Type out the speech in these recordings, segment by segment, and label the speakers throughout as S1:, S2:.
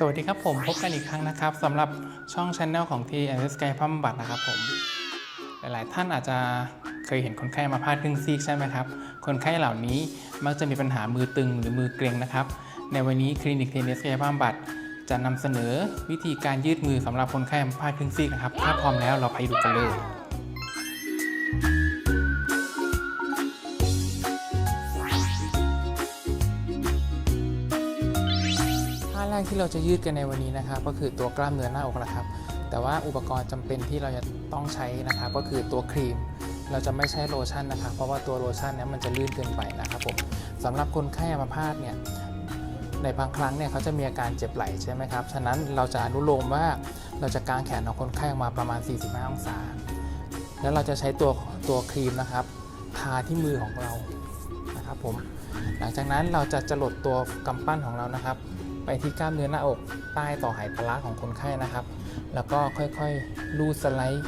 S1: สวัสดีครับผมพบกันอีกครั้งนะครับสำหรับช่องช anel ของที่แอนด์สกายพัมบัตนะครับผม หลายๆ ท่านอาจจะเคยเห็นคนไข้มาพาดครึ่งซีกใช่ไหมครับ คนไข้เหล่านี้มักจะมีปัญหามือตึงหรือมือเกร็งนะครับ ในวันนี้คลินิกเทนเนสกายพัมบัตจะนำเสนอวิธีการยืดมือสำหรับคนไข้มาพาดครึ่งซีกนะครับ ถ้าพร้อมแล้วเราไปดูกันเลย ที่เราจะยืดกันในวันนี้นะครับ ก็คือตัวกล้ามเนื้อหน้าอกนะครับ แต่ว่าอุปกรณ์จำเป็นที่เราจะต้องใช้นะครับ ก็คือตัวครีม เราจะไม่ใช้โลชั่นนะครับ เพราะว่าตัวโลชั่นเนี้มันจะลื่นเกินไปนะครับผมสำหรับคนไข้อัมพาตเนี่ยในบางครั้งเนี่ยเขาจะมีอาการเจ็บไหล่ใช่ไหมครับ ฉะนั้นเราจะอนุโลมว่าเราจะกางแขนของคนไข้ออกมาประมาณ 45 องศา แล้วเราจะใช้ตัวตัวครีมนะครับ ทาที่มือของเรานะครับผม หลังจากนั้นเราจะจรดตัวกำปั้นของเรานะครับ ไปที่กล้ามเนื้อหน้าอกใต้ต่อไหปลาร้าของคนไข้นะครับ แล้วก็ค่อยๆลูดสไลด์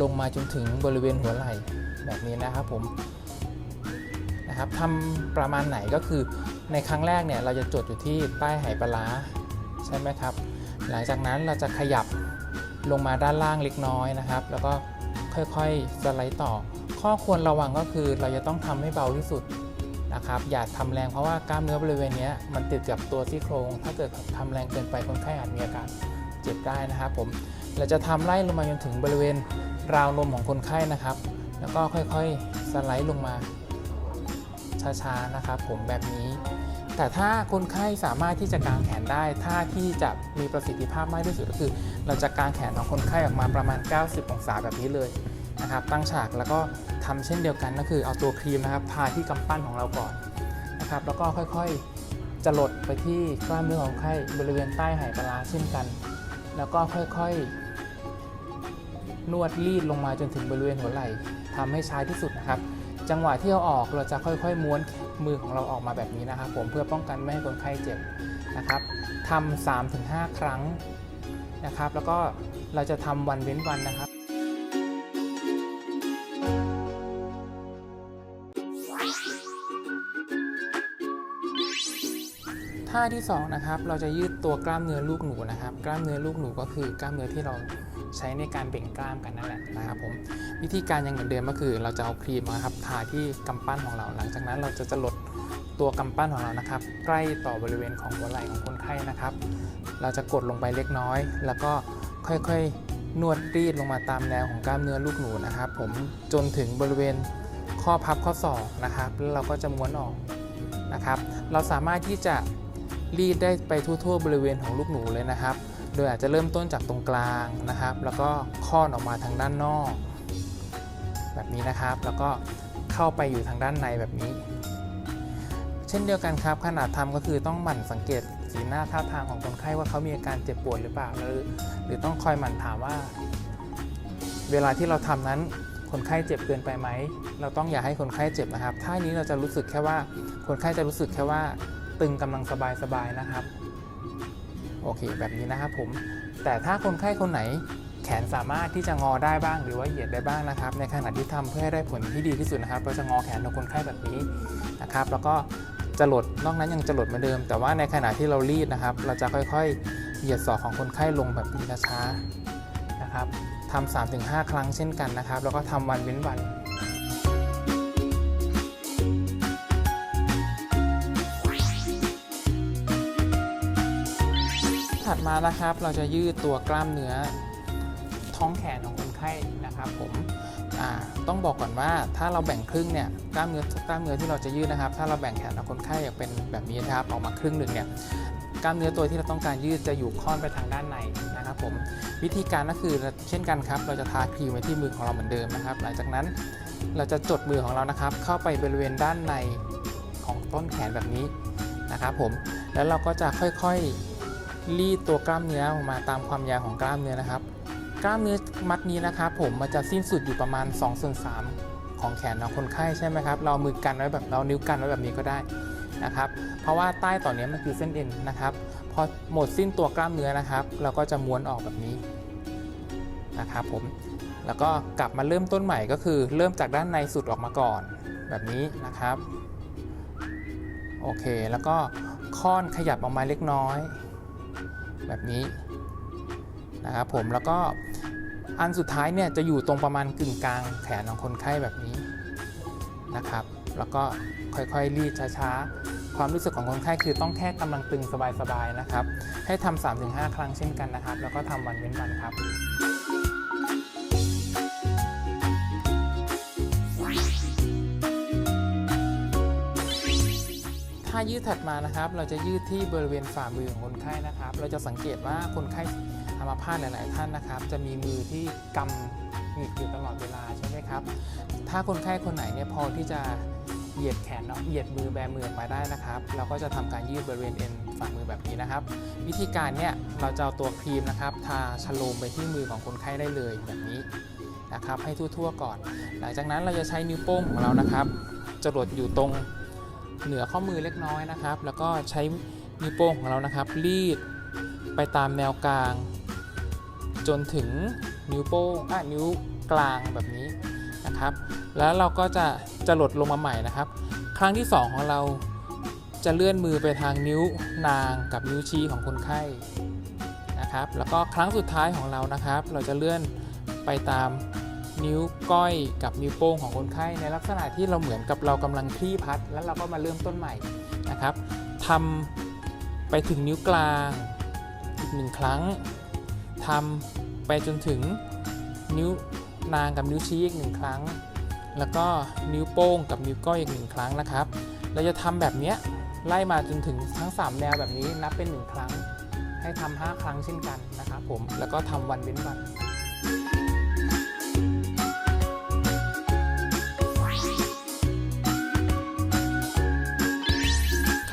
S1: ลงมาจนถึงบริเวณหัวไหล่แบบนี้นะครับผมนะครับทำประมาณไหนก็คือในครั้งแรกเนี่ยเราจะจดอยู่ที่ใต้ไหปลาร้าใช่ไหมครับ หลังจากนั้นเราจะขยับลงมาด้านล่างเล็กน้อยนะครับ แล้วก็ค่อยๆสไลด์ต่อ ข้อควรระวังก็คือเราจะต้องทำให้เบาที่สุด นะครับอย่าทำแรงเพราะว่ากล้ามเนื้อบริเวณนี้มันติดกับตัวซี่โครง ถ้าเกิดทำแรงเกินไปคนไข้อาจมีอาการเจ็บได้นะครับผมเราจะทำไล่ลงมาจนถึงบริเวณราวนมของคนไข้นะครับ แล้วก็ค่อยๆสไลด์ลงมาช้าๆนะครับผมแบบนี้ แต่ถ้าคนไข้สามารถที่จะกางแขนได้ท่าที่จะมีประสิทธิภาพมากที่สุดก็คือ เราจะกางแขนของคนไข้ออกมาประมาณ 90 องศาแบบนี้เลย นะครับตั้งฉากแล้วก็ทำเช่นเดียวกันก็คือเอาตัวครีมนะครับทาที่กำปั้นของเราก่อนนะครับแล้วก็ค่อยๆจะหลดไปที่กล้ามเนื้อของไข้บริเวณใต้ไหปลาร้าเช่นกัน แล้วก็ค่อยๆ นวดรีดลงมาจนถึงบริเวณหัวไหล่ทำให้ช้าที่สุดนะครับ จังหวะที่เอาออกเราจะค่อยๆ ม้วนมือของเราออกมาแบบนี้นะครับ ผมเพื่อป้องกันไม่ให้คนไข้เจ็บนะครับทำ3-5 ครั้งนะครับ แล้วก็เราจะทำวันเว้นวันนะครับ ท่าที่สองนะครับเราจะยืดตัวกล้ามเนื้อลูกหนูนะครับ กล้ามเนื้อลูกหนูก็คือกล้ามเนื้อที่เราใช้ในการเบ่งกล้ามกันนั่นแหละนะครับผมวิธีการยังเหมือนเดิมก็คือ เราจะเอาครีมนะครับทาที่กำปั้นของเรา หลังจากนั้นเราจะจะลดตัวกำปั้นของเรานะครับ ใกล้ต่อบริเวณของหัวไหล่ของคนไข้นะครับ เราจะกดลงไปเล็กน้อย แล้วก็ค่อยๆนวดรีดลงมาตามแนวของกล้ามเนื้อลูกหนูนะครับ ผมจนถึงบริเวณข้อพับข้อศอกนะครับแล้วเราก็จะม้วนออกนะครับ เราสามารถที่จะ รีดได้ไปทั่วๆ บริเวณของลูกหนูเลยนะครับ โดยอาจจะเริ่มต้นจากตรงกลางนะครับ แล้วก็ค่อนออกมาทางด้านนอก แบบนี้นะครับ แล้วก็เข้าไปอยู่ทางด้านในแบบนี้ เช่นเดียวกันครับขนาดทำก็คือต้องหมั่นสังเกตสีหน้าท่าทางของคนไข้ว่าเขามีอาการเจ็บปวดหรือเปล่าหรือหรือต้องคอยหมั่นถามว่า เวลาที่เราทำนั้นคนไข้เจ็บเกินไปไหม เราต้องอย่าให้คนไข้เจ็บนะครับ ท่านี้เราจะรู้สึกแค่ว่า คนไข้จะรู้สึกแค่ว่า ตึงกำลังสบายๆนะครับ โอเคแบบนี้นะครับผม แต่ถ้าคนไข้คนไหนแขนสามารถที่จะงอได้บ้างหรือว่าเหยียดได้บ้างนะครับ ในขณะที่ทำเพื่อให้ได้ผลที่ดีที่สุดนะครับ เราจะงอแขนของคนไข้แบบนี้นะครับ แล้วก็จะหลดนอกนั้นยังจะหลดเหมือนเดิม แต่ว่าในขณะที่เรารีดนะครับ เราจะค่อยๆ เหยียดศอกของคนไข้ลงแบบช้าๆนะครับทำ3-5ครั้งเช่นกันนะครับ แล้วก็ทำวันเว้นวัน ถัดมานะครับ เราจะยืดตัวกล้ามเนื้อท้องแขนของคนไข้นะครับผมต้องบอกก่อนว่าถ้าเราแบ่งครึ่งเนี่ยกล้ามเนื้อกล้ามเนื้อที่เราจะยืดนะครับ ถ้าเราแบ่งแขนของคนไข้ออกเป็นแบบนี้นะครับออกมาครึ่งหนึ่งเนี่ยกล้ามเนื้อตัวที่เราต้องการยืดจะอยู่ค่อนไปทางด้านในนะครับผมวิธีการก็คือเช่นกันครับ เราจะทาครีมไว้ที่มือของเราเหมือนเดิมนะครับ หลังจากนั้นเราจะจดมือของเรานะครับ เข้าไปบริเวณด้านในของต้นแขนแบบนี้นะครับผมแล้วเราก็จะค่อยๆ รีดตัวกล้ามเนื้อออกมาตามความยาวของกล้ามเนื้อนะครับ กล้ามเนื้อมัดนี้นะครับ ผมมันจะสิ้นสุดอยู่ประมาณ2ส่วน3ของแขนของคนไข้ใช่ไหมครับ เรามือกันไว้แบบเรานิ้วกันไว้แบบนี้ก็ได้นะครับ เพราะว่าใต้ต่อนนี้มันคือเส้นเอ็นนะครับ พอหมดสิ้นตัวกล้ามเนื้อนะครับ เราก็จะม้วนออกแบบนี้นะครับผม แล้วก็กลับมาเริ่มต้นใหม่ก็คือ เริ่มจากด้านในสุดออกมาก่อนแบบนี้นะครับ โอเค แล้วก็ค่อนขยับออกมาเล็กน้อย แบบนี้นะครับผมแล้วก็อันสุดท้ายเนี่ยจะอยู่ตรงประมาณกึ่งกลางแขนของคนไข้แบบนี้นะครับ แล้วก็ค่อยๆรีดช้าๆ ความรู้สึกของคนไข้คือต้องแค่กำลังตึงสบายๆนะครับ ให้ทำ3-5 ครั้งเช่นกันนะครับ แล้วก็ทำวันเว้นวันครับ ถ้ายืดถัดมานะครับ เราจะยืดที่บริเวณฝ่ามือของคนไข้นะครับ เราจะสังเกตว่าคนไข้อัมาพาตหลาย ๆ ท่านนะครับ จะมีมือที่กำหงิกอยู่ตลอดเวลาใช่ไหมครับ ถ้าคนไข้คนไหนเนี่ยพอที่จะเหยียดแขนเนาะเหยียดมือแบมือออกมาได้นะครับ เราก็จะทำการยืดบริเวณเอ็นฝ่ามือแบบนี้นะครับ วิธีการเนี่ยเราจะเอาตัวครีมนะครับทาชโลมไปที่มือของคนไข้ได้เลยแบบนี้นะครับ ให้ทั่ว ๆ ก่อน หลังจากนั้นเราจะใช้นิ้วโป้งของเรานะครับจรดอยู่ตรง เหนือข้อมือเล็กน้อยนะครับ แล้วก็ใช้นิ้วโป้งของเรานะครับ รีดไปตามแนวกลาง จนถึงนิ้วโป้งอะนิ้วกลางแบบนี้นะครับ แล้วเราก็จะจะหลดลงมาใหม่นะครับ ครั้งที่ 2 ของเราจะเลื่อนมือไปทางนิ้วนางกับนิ้วชี้ของคนไข้นะครับ แล้วก็ครั้งสุดท้ายของเรานะครับ เราจะเลื่อนไปตาม นิ้วก้อยกับนิ้วโป้งของคนไข้ ในลักษณะที่เราเหมือนกับเรากำลังคลี่พัด แล้วเราก็มาเริ่มต้นใหม่นะครับทำไปถึงนิ้วกลางอีกหนึ่งครั้งทำไปจนถึงนิ้วนางกับนิ้วชี้อีกหนึ่งครั้ง แล้วก็นิ้วโป้งกับนิ้วก้อยอีกหนึ่งครั้งนะครับ เราจะทำแบบนี้ไล่มาจนถึงทั้ง 3 แนวแบบนี้นับเป็น 1 ครั้ง ให้ทำ5ครั้งเช่นกันนะครับผมแล้วก็ทำวันเว้นวัน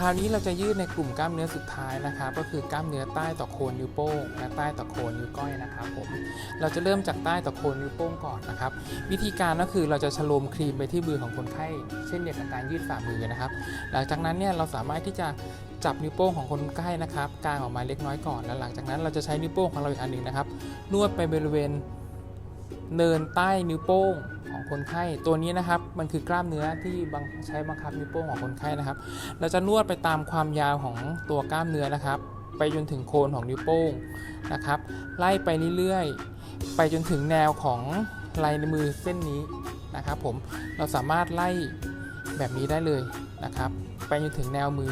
S1: ราวนี้เราจะยืดในกลุ่มกล้ามเนื้อสุดท้ายนะครับ ก็คือกล้ามเนื้อใต้ต่อโคนนิ้วโป้งและใต้ต่อโคนนิ้วก้อยนะครับผมเราจะเริ่มจากใต้ต่อโคนนิ้วโป้งก่อนนะครับ วิธีการก็คือเราจะชโลมครีมไปที่มือของคนไข้เช่นเดียวกับการยืดฝ่ามือนะครับ หลังจากนั้นเนี่ยเราสามารถที่จะจับนิ้วโป้งของคนไข้นะครับกางออกมาเล็กน้อยก่อนแล้วหลังจากนั้นเราจะใช้นิ้วโป้งของเราอีกอันหนึ่งนะครับ นวดไปบริเวณเนินใต้นิ้วโป้ง ของคนไข้ตัวนี้นะครับมันคือกล้ามเนื้อที่บังใช้บังคับนิ้วโป้งของคนไข้นะครับ เราจะนวดไปตามความยาวของตัวกล้ามเนื้อนะครับ ไปจนถึงโคนของนิ้วโป้งนะครับ ไล่ไปเรื่อยๆ ไปจนถึงแนวของลายในมือเส้นนี้นะครับ ผมเราสามารถไล่แบบนี้ได้เลยนะครับ ไปจนถึงแนวมือ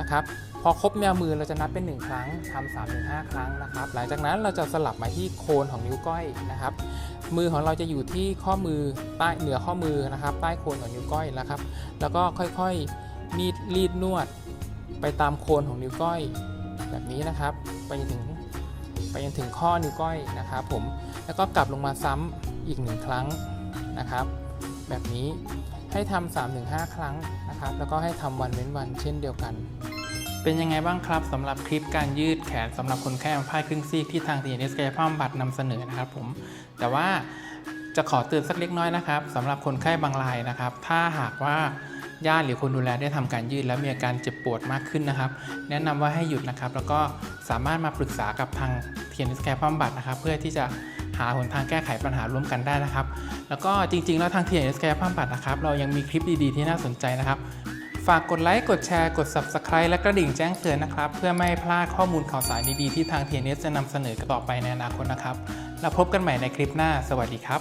S1: นะครับพอครบแนวมือเราจะนับเป็น 1 ครั้งทำ3ถึง5ครั้งนะครับ หลังจากนั้นเราจะสลับมาที่โคนของนิ้วก้อยนะครับ มือของเราจะอยู่ที่ข้อมือใต้เหนือข้อมือนะครับ ใต้โคนของนิ้วก้อยนะครับ แล้วก็ค่อยๆนีดรีดนวด ไปตามโคนของนิ้วก้อย แบบนี้นะครับ ไปจนถึงไปจนถึงข้อนิ้วก้อยนะครับ ผมแล้วก็กลับลงมาซ้ำอีกหนึ่งครั้งนะครับ แบบนี้ ให้ทำ3-5 ครั้งนะครับ แล้วก็ให้ทำวันเว้นวันเช่นเดียวกัน เป็นยังไงบ้างครับสำหรับคลิปการยืดแขนสำหรับคนไข้อัมพาตครึ่งซีกที่ทางทีเอสกายภาพบำบัดนำเสนอนะครับผม แต่ว่าจะขอเตือนสักเล็กน้อยนะครับสำหรับคนไข้บางรายนะครับ ถ้าหากว่าญาติหรือคนดูแลได้ทำการยืดแล้วมีอาการเจ็บปวดมากขึ้นนะครับ แนะนำว่าให้หยุดนะครับ แล้วก็สามารถมาปรึกษากับทางเทียนสแกร์บำบัดนะครับ เพื่อที่จะ หาหนทางแก้ไขปัญหาร่วมกันได้นะครับ แล้วก็จริงๆ แล้วทางเทียนสแกร์บำบัดนะครับ เรายังมีคลิปดีๆ ที่น่าสนใจนะครับ ฝากกดไลค์ กดแชร์ กด Subscribe และกระดิ่งแจ้งเตือนนะครับ เพื่อไม่พลาดข้อมูลข่าวสารดีๆ ที่ทาง TNS จะนำเสนอต่อไปในอนาคตนะครับ แล้วพบกันใหม่ในคลิปหน้า สวัสดีครับ